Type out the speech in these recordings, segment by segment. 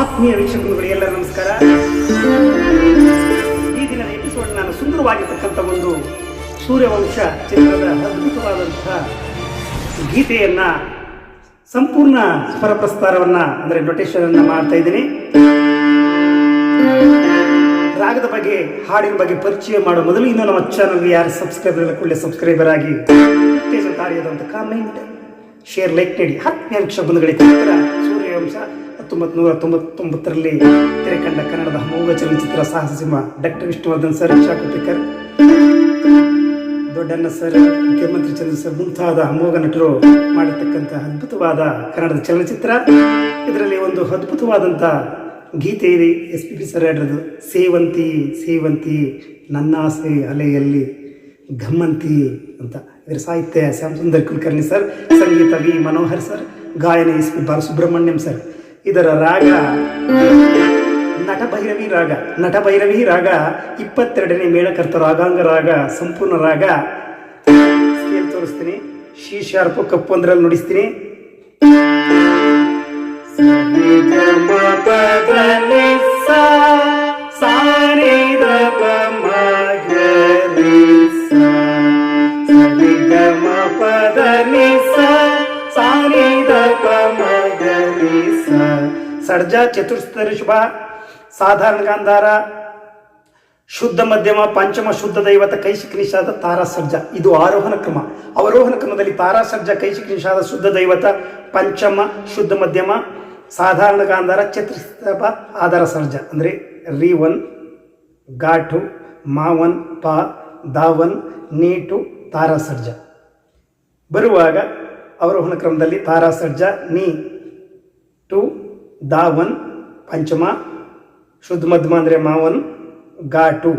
ಆತ್ಮೀಯ ವೀಕ್ಷಕರುಗಳು ಎಲ್ಲ ನಮಸ್ಕಾರ. ಈ ದಿನದ ಎಪಿಸೋಡ್ ನಾನು ಸುಂದರವಾಗಿರ್ತಕ್ಕಂಥ ಒಂದು ಸೂರ್ಯವಂಶ ಚಿತ್ರದ ಅದ್ಭುತವಾದಂತಹ ಗೀತೆಯನ್ನ ಸಂಪೂರ್ಣ ಸ್ವರ ಪ್ರಸ್ತಾರವನ್ನ ಅಂದರೆ ನೊಟೇಶನ್ ಅನ್ನ ಮಾಡ್ತಾ ಇದ್ದೀನಿ. ರಾಗದ ಬಗ್ಗೆ, ಹಾಡಿನ ಬಗ್ಗೆ ಪರಿಚಯ ಮಾಡೋ ಮೊದಲು ಇನ್ನು ನಮ್ಮ ಚಾನಲ್ಗೆ ಯಾರು ಸಬ್ಸ್ಕ್ರೈಬರ್ ಇಲ್ಲ, ಕೂಡಲೇ ಸಬ್ಸ್ಕ್ರೈಬರ್ ಆಗಿ ಉತ್ತೇಜನಕಾರಿಯಾದಂಥ ಕಾಮೆಂಟ್ ಶೇರ್ ಲೈಕ್ ನೀಡಿ ಹತ್ತನೇ ಅಂಶ ಬಂಧುಗಳಿಗೆ ಸೂರ್ಯವಂಶ ಹತ್ತೊಂಬತ್ತು ನೂರ ತೊಂಬತ್ತೊಂಬತ್ತರಲ್ಲಿ ತೆರೆಕಂಡ ಕನ್ನಡದ ಅಮೋಘ ಚಲನಚಿತ್ರ ಸಾಹಸಿಂಹ ಡಾಕ್ಟರ್ ವಿಷ್ಣುವರ್ಧನ್ ಸರ್ ಶಾಕುಪಿಕರ್ ದೊಡ್ಡಣ್ಣ ಸರ್, ಮುಖ್ಯಮಂತ್ರಿ ಚಂದ್ರ ಸರ್ ಮುಂತಾದ ಅಮೋಘ ನಟರು ಮಾಡಿರ್ತಕ್ಕಂಥ ಅದ್ಭುತವಾದ ಕನ್ನಡದ ಚಲನಚಿತ್ರ. ಇದರಲ್ಲಿ ಒಂದು ಅದ್ಭುತವಾದಂಥ ಗೀತೆ ಇದೆ. ಎಸ್ ಪಿ ಬಿ ಸರ್ ಹೇಳಿರೋದು, ಸೇವಂತಿ ಸೇವಂತಿ, ನನ್ನಾಸೆ ಅಲೆಯಲ್ಲಿ ಗಮ್ಮಂತಿ ಅಂತ. ಇದರ ಸಾಹಿತ್ಯ ಶ್ಯಾಮ್ ಸುಂದರ್ ಕುಲಕರ್ಣಿ ಸರ್, ಸಂಗೀತ ವಿ. ಮನೋಹರ್ ಸರ್, ಗಾಯನ ಎಸ್ ಪಿ ಬಾಲಸುಬ್ರಹ್ಮಣ್ಯಂ ಸರ್. ಇದರ ರಾಗ ನಟಭೈರವಿ ರಾಗ. ನಟಭೈರವಿ ರಾಗ ಇಪ್ಪತ್ತೆರಡನೇ ಮೇಳಕರ್ತ ರಾಗಾಂಗ ರಾಗ, ಸಂಪೂರ್ಣ ರಾಗ. ಸ್ಕೇಲ್ ತೋರಿಸ್ತೀನಿ. ಶಿ ಶಾರ್ಪ್ ಕಪ್ಪು ಅಂದ್ರಲ್ಲಿ ನುಡಿಸ್ತೀನಿ. ಸಡ್ಜ ಚತುರ್ಸ್ತರ ಶುಭ, ಸಾಧಾರಣ ಗಾಂಧಾರ, ಶುದ್ಧ ಮಧ್ಯಮ, ಪಂಚಮ ಶುದ್ಧ ದೈವತ ಕೈಶಿಕ್ನಿಷಾದ ತಾರಾಸರ್ಜ ತಾರಾ ಸರ್ಜ. ಇದು ಆರೋಹಣ ಕ್ರಮ. ಅವರೋಹಣ ಕ್ರಮದಲ್ಲಿ ತಾರಾ ಸರ್ಜ ಕೈಶಿಕ ನಿಷಾದ, ಶುದ್ಧ ದೈವತ, ಪಂಚಮ ಶುದ್ಧ ಮಧ್ಯಮ, ಸಾಧಾರಣ ಗಾಂಧಾರ ಚತುರ್ಸ್ತಭ ಆಧಾರ ಸರ್ಜ. ಅಂದರೆ ರಿ ಒನ್ ಘಾಟು ಮಾವನ್ ಪ ದಾವನ್ ನೀಟು ತಾರಾ ಸರ್ಜ. ಬರುವಾಗ ಅವರೋಹಣ ಕ್ರಮದಲ್ಲಿ ತಾರಾ ಸರ್ಜ, ನೀ ಟು ದಾವನ್, ಪಂಚಮ, ಶುದ್ಧ ಮಧ್ಯಮ ಅಂದರೆ ಮಾವನ್ ಘಾಟು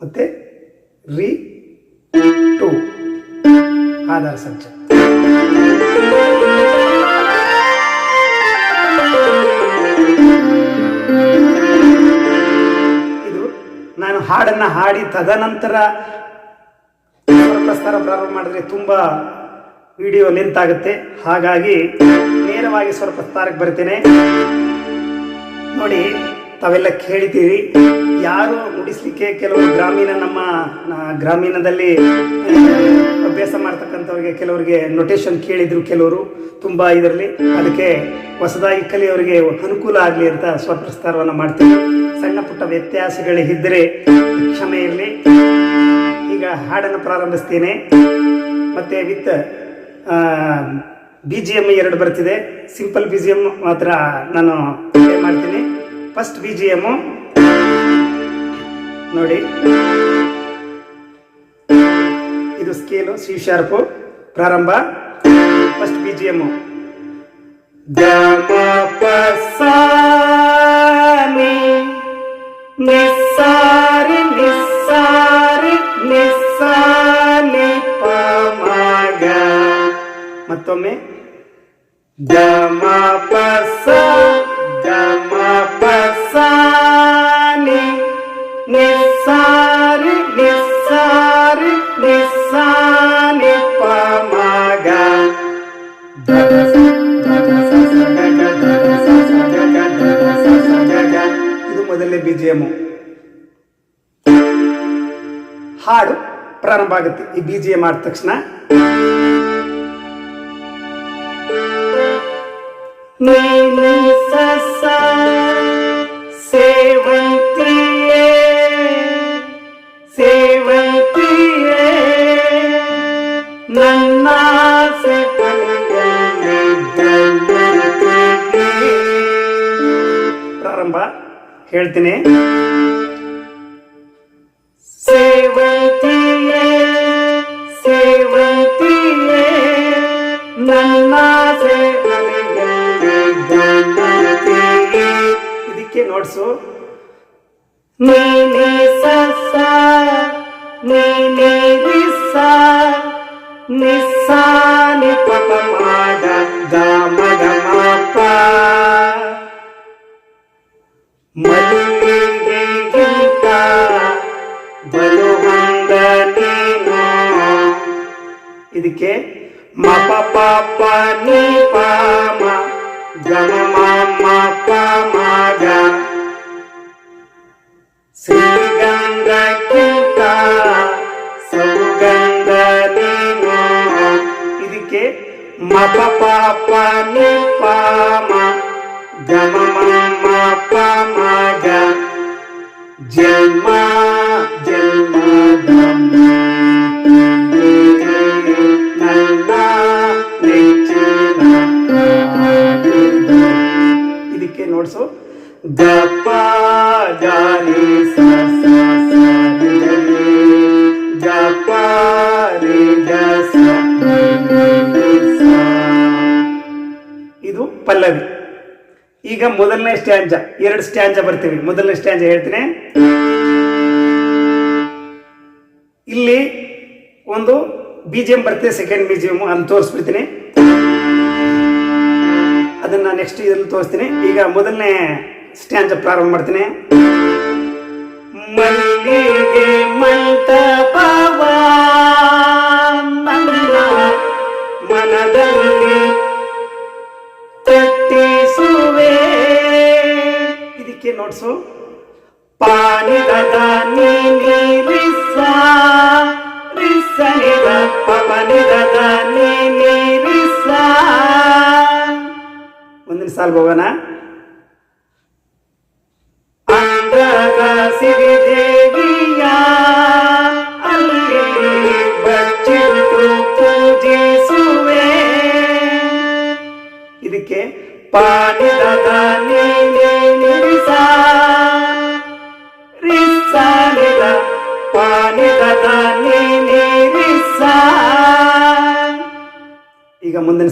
ಮತ್ತೆ ರಿ, ಟು. ಆಧಾರ ಸಂಚ ಇದು ನಾನು ಹಾಡನ್ನ ಹಾಡಿ ತದನಂತರ ಪ್ರಸ್ತಾರ ಪ್ರಾರಂಭ ಮಾಡಿದ್ರೆ ತುಂಬಾ ವಿಡಿಯೋ ಲೆಂತ್ ಆಗುತ್ತೆ ಹಾಗಾಗಿ ನೇರವಾಗಿ ಸ್ವರ ಪ್ರಸ್ತಾರಕ್ಕೆ ಬರ್ತೇನೆ. ನೋಡಿ, ತಾವೆಲ್ಲ ಕೇಳಿದ್ದೀರಿ. ಯಾರು ನುಡಿಸ್ಲಿಕ್ಕೆ ಕೆಲವು ಗ್ರಾಮೀಣ ನಮ್ಮ ಗ್ರಾಮೀಣದಲ್ಲಿ ಅಭ್ಯಾಸ ಮಾಡ್ತಕ್ಕಂಥವ್ರಿಗೆ ಕೆಲವರಿಗೆ ನೊಟೇಶನ್ ಕೇಳಿದ್ರು ಕೆಲವರು ತುಂಬ ಇದರಲ್ಲಿ. ಅದಕ್ಕೆ ಹೊಸದಾಗಿ ಕಲಿಯವರಿಗೆ ಅನುಕೂಲ ಆಗಲಿ ಅಂತ ಸ್ವಪ್ರಸ್ತಾರವನ್ನು ಮಾಡ್ತೀವಿ ಸಣ್ಣ ಪುಟ್ಟ ವ್ಯತ್ಯಾಸಗಳಿದ್ದರೆ ಕ್ಷಮೆ ಇರಲಿ. ಈಗ ಹಾಡನ್ನು ಪ್ರಾರಂಭಿಸ್ತೇನೆ. ಮತ್ತು ವಿತ್ ಬಿ ಜಿ ಎಂ ಎರಡು ಬರ್ತಿದೆ. ಸಿಂಪಲ್ ಬಿ ಜಿ ಎಂ ಮಾತ್ರ ನಾನು ಮಾಡ್ತೀನಿ. ಫಸ್ಟ್ ಬಿ ಜಿ ಎಮ್ಮು ನೋಡಿ. ಇದು ಸ್ಕೇಲು ಸಿ ಶಾರ್ಪು ಪ್ರಾರಂಭ. ಫಸ್ಟ್ ಬಿ ಜಿ ಎಮ್ಮು ನಿಸ್ಸಾರಿ ನಿಸ್ಸಾರಿ ನಿಸ್ಸಾನಿ ಪಮಗ. ಮತ್ತೊಮ್ಮೆ. ಗಮ ಪಸ ಗಮ ಪಸಾನಿ ನಿಸ್ಸಾರಿ ನಿಸ್ಸಾರಿ ನಿಸ್ಸಾನಿ ಪಮಗ ಇದು ಮೊದಲನೇ ಬಿಜಿಎಂ ಹಾಡು ಪ್ರಾರಂಭ ಆಗುತ್ತೆ ಈ ಬಿ ಜಿ ಆದ ತಕ್ಷಣ ನೀನು ಸಸ ಸೇವಂತಿಯೇ ಸೇವಂತಿಯೇ ನನ್ನ ಪ್ರಾರಂಭ ಹೇಳ್ತೀನಿ ನೀನೇ ಸಸ ನೀನೇ ರಿಸ ನಿಸ್ಸ ನಿ ಪಪ ಮಾಡ ಗಮ ಗಮ ಪ ಮಲ್ಲಿಗೆಗಿಂತ ಬಲು ಹೊಂದ ನೀನು ಇದಕ್ಕೆ ಮ ಪ ಪ ಪ ನಿ ಮ ಪ ಪ ಪ ನಿ ಪ ಮ ಗಮ ಮ ಮ ಪ ಮ ಗ ಜನ್ಮ ಜನ್ಮದ ನನ್ನ ನೆಚ್ಚಿನ ಹಾಡಿದು. ಇದಕ್ಕೆ ನೋಡ್ಸು ಗಪ್ಪ ಗಾರಿ ಸ ಪಲ್ಲವಿ. ಈಗ ಮೊದಲನೇ ಸ್ಟ್ಯಾಂಜ, ಎರಡು ಸ್ಟ್ಯಾಂಜ ಬರ್ತೀವಿ. ಮೊದಲನೇ ಸ್ಟ್ಯಾಂಜ ಹೇಳ್ತೀನಿ. ಇಲ್ಲಿ ಒಂದು ಬಿ ಜಿ ಎಂ ಬರ್ತದೆ ಸೆಕೆಂಡ್ ಬಿ ಜಿ ಎಂ ಅಂತ ತೋರಿಸ್ಬಿಡ್ತೀನಿ. ಅದನ್ನ ನೆಕ್ಸ್ಟ್ ಇದ್ರಲ್ಲಿ ತೋರಿಸ್ತೀನಿ. ಈಗ ಮೊದಲನೇ ಸ್ಟ್ಯಾಂಜ ಪ್ರಾರಂಭ ಮಾಡ್ತೀನಿ. ಇದಕ್ಕೆ ನೋಡ್ಸು ಪಾನಿದ ನೀನಿ ರಿಸ್ಸ ರಿಸ್ಸ ನಿದ ಪಪನಿದ ನೀನಿ ರಿಸ್ಸ ಮುಂದಿನ ಸಾಲ್ ಹೋಗೋಣ ಅಂಗದ ಸಿರಿದೇವಿಯ ಅಲ್ಲಿ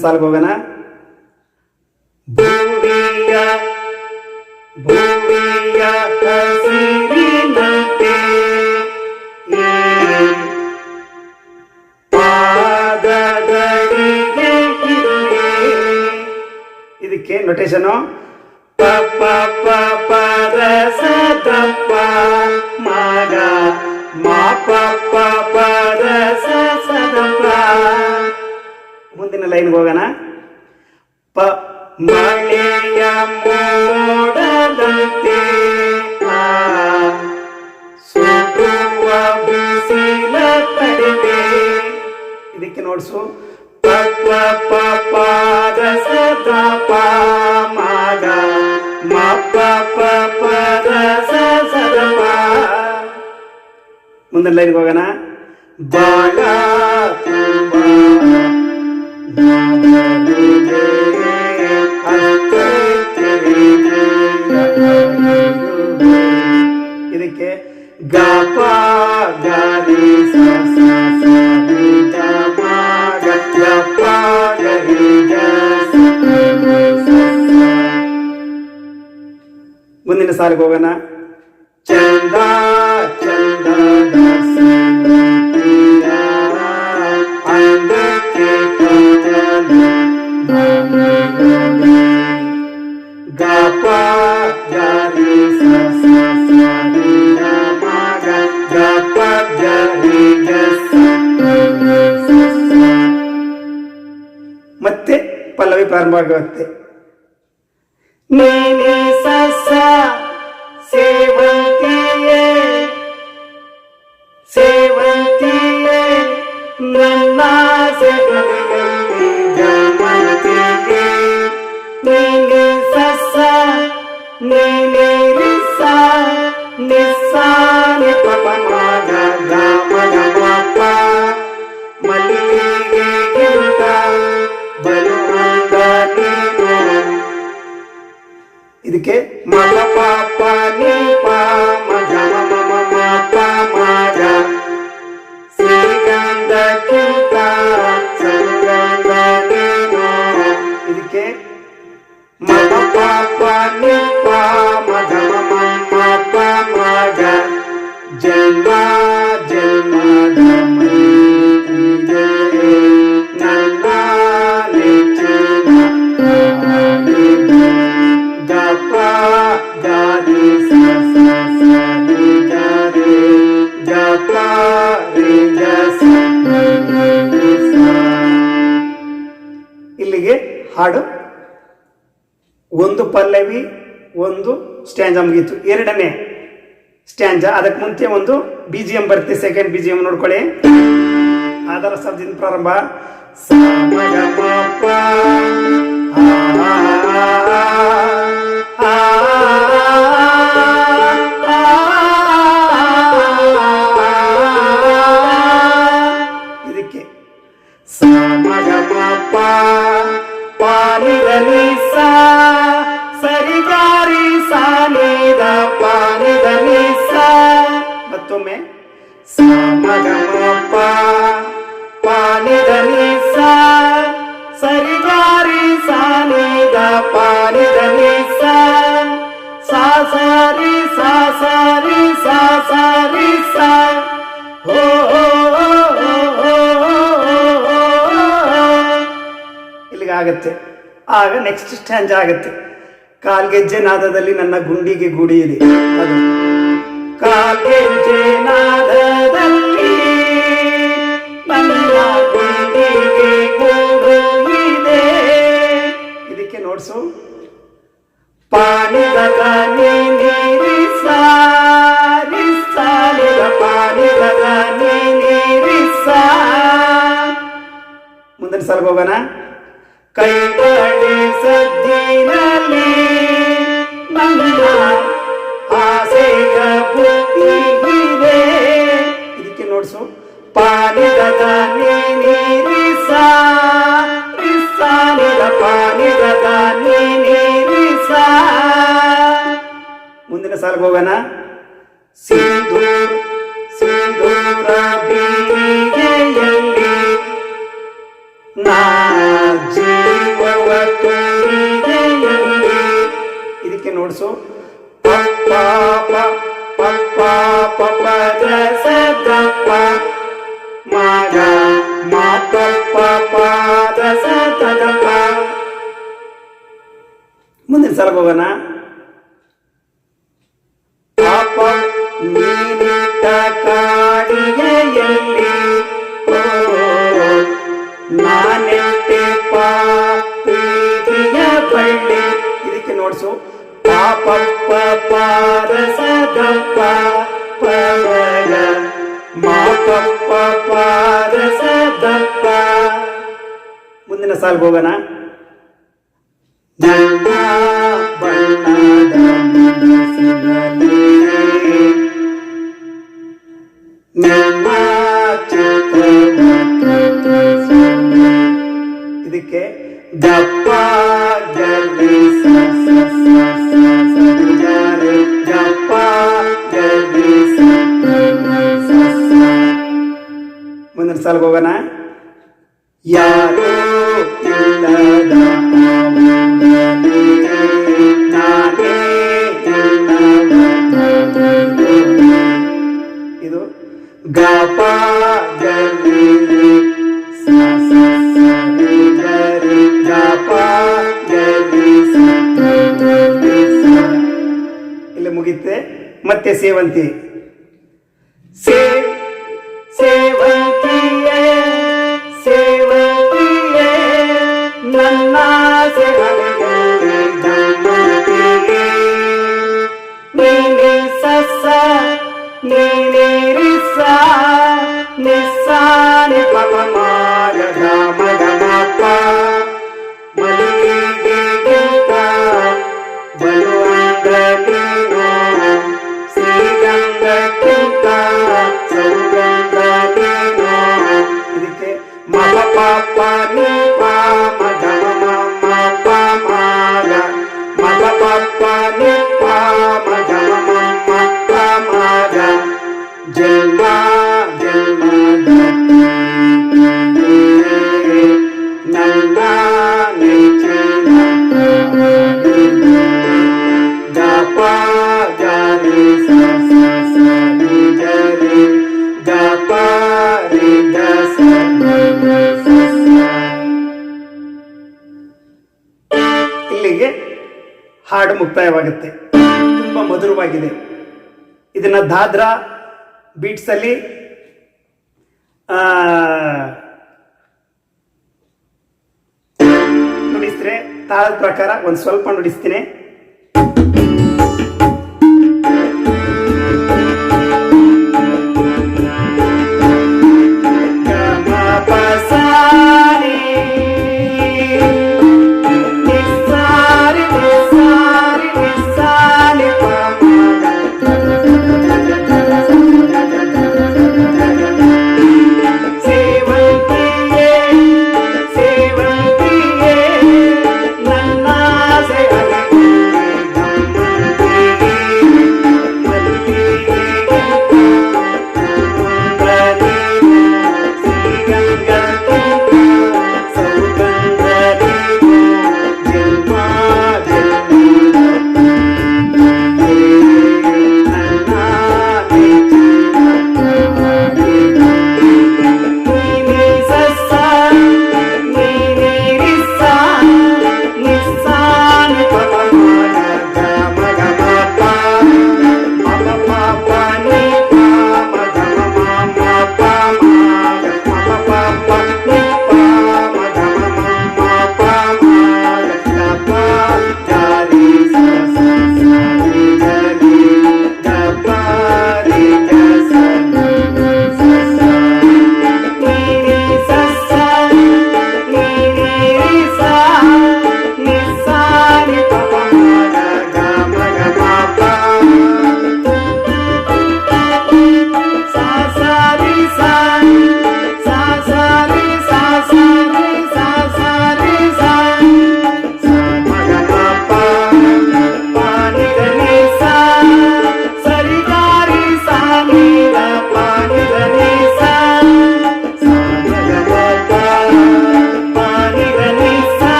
ಈಗ ಮುಂದಿನ ಸಾಲ್ಗೆ ಹೋಗೋಣ ಭೂಮಿಯ ಭೂಮಿಯ ಹಸಿರಿನಂತೆ ಈ ಪಾದಗಳಿಗೆ ಇರುವೆ. ಇದಕ್ಕೆ ನೊಟೇಶನು ಪ ಪ ಪ ಪದ ಮುಂದಿನ ಲೈನ್ಗೆ ಹೋಗೋಣ. ಪ ಮಳೆಯ ಮೋಡದಂತೆ ಇದಕ್ಕೆ ನೋಡ್ಸು. ಪ ಪ ಪ ಪಾದ ಸದ ಪ ಮಗ ಮ ಪ ಪ. ಪದ ಸದ ಮುಂದಿನ ಲೈನ್ಗೆ ಹೋಗೋಣ. ಬಾಳ ಇದಕ್ಕೆ ಗಪ ಗರಿ ಸ ಸ ಸ ರಿ ಗ ಮ ಗ ಗಪ ಗರಿ ಗ ಸ ರಿ ಸ ಸ. ಮುಂದಿನ ಸಾಲಿಗೆ ಹೋಗೋಣ ಪಲ್ಲವಿ ಪ್ರಾರಂಭ ಆಗುತ್ತೆ ನೀನೆ ಸಸ್ಯ ಸೇವಂತಿಯೇ ಸೇವಂತಿಯೇ ನನ್ನ ಸೆಗಲಿಯಲ್ಲಿ ಗಮನತಿಯೇ ನೀನೆ ಸಸ್ಯ ನೀನೆ ರಿಸ ನಿಸ್ಸಾನೆ ಪಪ ಮಗ ಗಮನ ಮಪ ಮಲ್ಲಿಗೆ ಗಿರುತ ಬಲುವಂದ ಇದಕ್ಕೆ ಮಗ ಪಾಪ ನೀ ಪಾ ಮಗ ಮಮ ಮಮ ಪ ಮಗ ಶ್ರೀಗಂಧಕ್ಕಿಂತ ಸಂಗಂಧ ನೀನು ಇದಕ್ಕೆ ಮಗ ಪಾಪ ನೀ ಪಾ ಮಗ ಮಮ ಮಮ ಪ ಮಗ ಜನ್ಮ ಒಂದು ಪಲ್ಲವಿ, ಒಂದು ಸ್ಟ್ಯಾಂಜ ಮುಗೀತು. ಎರಡನೇ ಸ್ಟ್ಯಾಂಜ, ಅದಕ್ಕೆ ಮುಂಚೆ ಒಂದು ಬಿ ಜಿ ಎಂ ಬರುತ್ತೆ ಸೆಕೆಂಡ್ ಬಿ ಜಿ ಎಂ ನೋಡ್ಕೊಳ್ಳಿ. ಆಧಾರ ಶಬ್ದದಿಂದ ಪ್ರಾರಂಭ. ಇದಕ್ಕೆ ಸ ಮ ಗ ಪ ಪ ಸ ಮತ್ತೊಮ್ಮೆ ಸ ಸಾ ಸರಿಗಾರಿ ಪ ಪ ಸಾರಿ ಸಾರಿ ಸಾರಿ ಸಾ. ಸರಿ ಸ ಸ ಸ ಸ ಸ ಸ ಸ ಸ ಸ ಹೋ ಹೋ ಹೋ ಹೋ ಹೋ ಹೋ. ಇಲ್ಲಿಗೆ ಆಗತ್ತೆ ಆಗ ನೆಕ್ಸ್ಟ್ ಸ್ಟ್ಯಾಂಜ್ ಆಗತ್ತೆ. ಕಾಲ್ಗೆಜ್ಜೆ ನಾದದಲ್ಲಿ ನನ್ನ ಗುಂಡಿಗೆ ಗುಡಿ ಇದೆ ಅದು. ಕಾಲ್ಗೆಜ್ಜೆ ನಾದದಲ್ಲಿ ನನ್ನ ಗುಂಡಿಗೆ ಗೂಡು ಇದೆ ಇದಕ್ಕೆ ನೋಡ್ಸು. ಪಾನಿದ ನೀ ನೀರಿಸ ರಿಸಾಲಿದ ಪಾನಿದ ನೀ ನೀರಿಸ. ಮುಂದಿನ ಸಾಲಿಗೆ ಹೋಗೋಣ. ಕೈಗಡೆ ಸದ್ದಿನಲ್ಲಿ ನನ್ನ ಆಸೆಯ ಬುದ್ಧಿಗಿದೆ ಇದಕ್ಕೆ ನೋಡಿಸು. ಪಾನಿದ ನೀ ನೀರಿಸ. ರಿಸಾಲಿದ ಪಾನಿದ ನೀ ನೀರಿಸ. ಮುಂದಿನ ಸಾಲಿಗೆ ಹೋಗೋಣ. ಸಿಂಧೂರ್, ಸಿಂಧೂರ ಬೀದಿಗೆಯಲ್ಲಿ ನಾ ಜೀವವ ತುಂಬಿದೆಯಲ್ಲಿ ಇದಕ್ಕೆ ನೋಡ್ಸು. ಪಪ್ಪ ಪಪ್ಪ ಪದ ಸದಪ್ಪ ಮಗ ಮಾ ಪಪ್ಪ ಪಾದ ಸದಪ್ಪ ಮುಂದಿನ ಸಲ ಹೋಗೋಣ ಪಾಪ ನೀನಿಟ್ಟ ಕಾಡಿಗೆಯಲ್ಲಿ ನಾನೆಟ್ಟೆ ಪ್ರೀತಿಯ ಬಳ್ಳಿ. ಇದಕ್ಕೆ ನೋಡ್ಸು ಪಾಪಪ್ಪ ಪಾದ ಸದಪ್ಪ ಪವಗ ಮಾಪಪ್ಪ ಪಾದ ಸದಪ್ಪ ಮುಂದಿನ ಸಾಲ್ಗೆ ಹೋಗೋಣ. ನನ್ನ ಬಣ್ಣದ ಮನಸ್ಸಿನಲ್ಲಿ ನನ್ನ ಚಿತ್ರದ ಕನಸಲ್ಲಿ ಇದಕ್ಕೆ ದಪ್ಪ ಗಲ್ಲಿ ಸಾಲ್ಗೆ ಹೋಗೋಣ? ಇದು ಗಪ ಇಲ್ಲಿ ಮುಗಿತೆ. ಮತ್ತೆ ಸೇವಂತಿ. ಸೇ ಮುಕ್ತಾಯವಾಗುತ್ತೆ. ತುಂಬ ಮಧುರವಾಗಿದೆ. ಇದನ್ನ ದಾದ್ರಾ ಬೀಟ್ಸ್ ಅಲ್ಲಿ ಆ, ನುಡಿಸಿದ್ರೆ ತಾಳದ ಪ್ರಕಾರ ಒಂದು ಸ್ವಲ್ಪ ನುಡಿಸ್ತೀನಿ.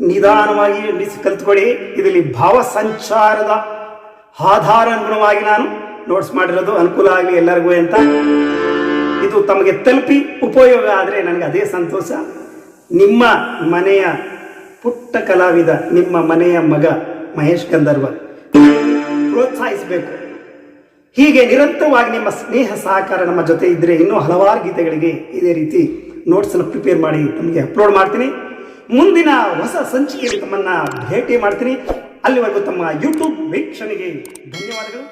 ನಿಧಾನವಾಗಿ ಕಲ್ತ್ಕೊಳ್ಳಿ. ಇದರಲ್ಲಿ ಭಾವ ಸಂಚಾರದ ಆಧಾರ ಅನುಗುಣವಾಗಿ ನಾನು ನೋಟ್ಸ್ ಮಾಡಿರೋದು ಅನುಕೂಲ ಆಗಲಿ ಎಲ್ಲರಿಗೂ ಅಂತ. ಇದು ತಮಗೆ ತಲುಪಿ ಉಪಯೋಗ ಆದರೆ ನನಗೆ ಅದೇ ಸಂತೋಷ. ನಿಮ್ಮ ಮನೆಯ ಪುಟ್ಟ ಕಲಾವಿದ, ನಿಮ್ಮ ಮನೆಯ ಮಗ ಮಹೇಶ್ ಗಂಧರ್ವ ಪ್ರೋತ್ಸಾಹಿಸಬೇಕು. ಹೀಗೆ ನಿರಂತರವಾಗಿ ನಿಮ್ಮ ಸ್ನೇಹ ಸಹಕಾರ ನಮ್ಮ ಜೊತೆ ಇದ್ದರೆ ಇನ್ನೂ ಹಲವಾರು ಗೀತೆಗಳಿಗೆ ಇದೇ ರೀತಿ ನೋಟ್ಸನ್ನು ಪ್ರಿಪೇರ್ ಮಾಡಿ ತಮಗೆ ಅಪ್ಲೋಡ್ ಮಾಡ್ತೀನಿ. ಮುಂದಿನ ಹೊಸ ಸಂಚಿಕೆಯಲ್ಲಿ ತಮ್ಮನ್ನು ಭೇಟಿ ಮಾಡ್ತೀನಿ. ಅಲ್ಲಿವರೆಗೂ ತಮ್ಮ ಯೂಟ್ಯೂಬ್ ವೀಕ್ಷಣೆಗೆ ಧನ್ಯವಾದಗಳು.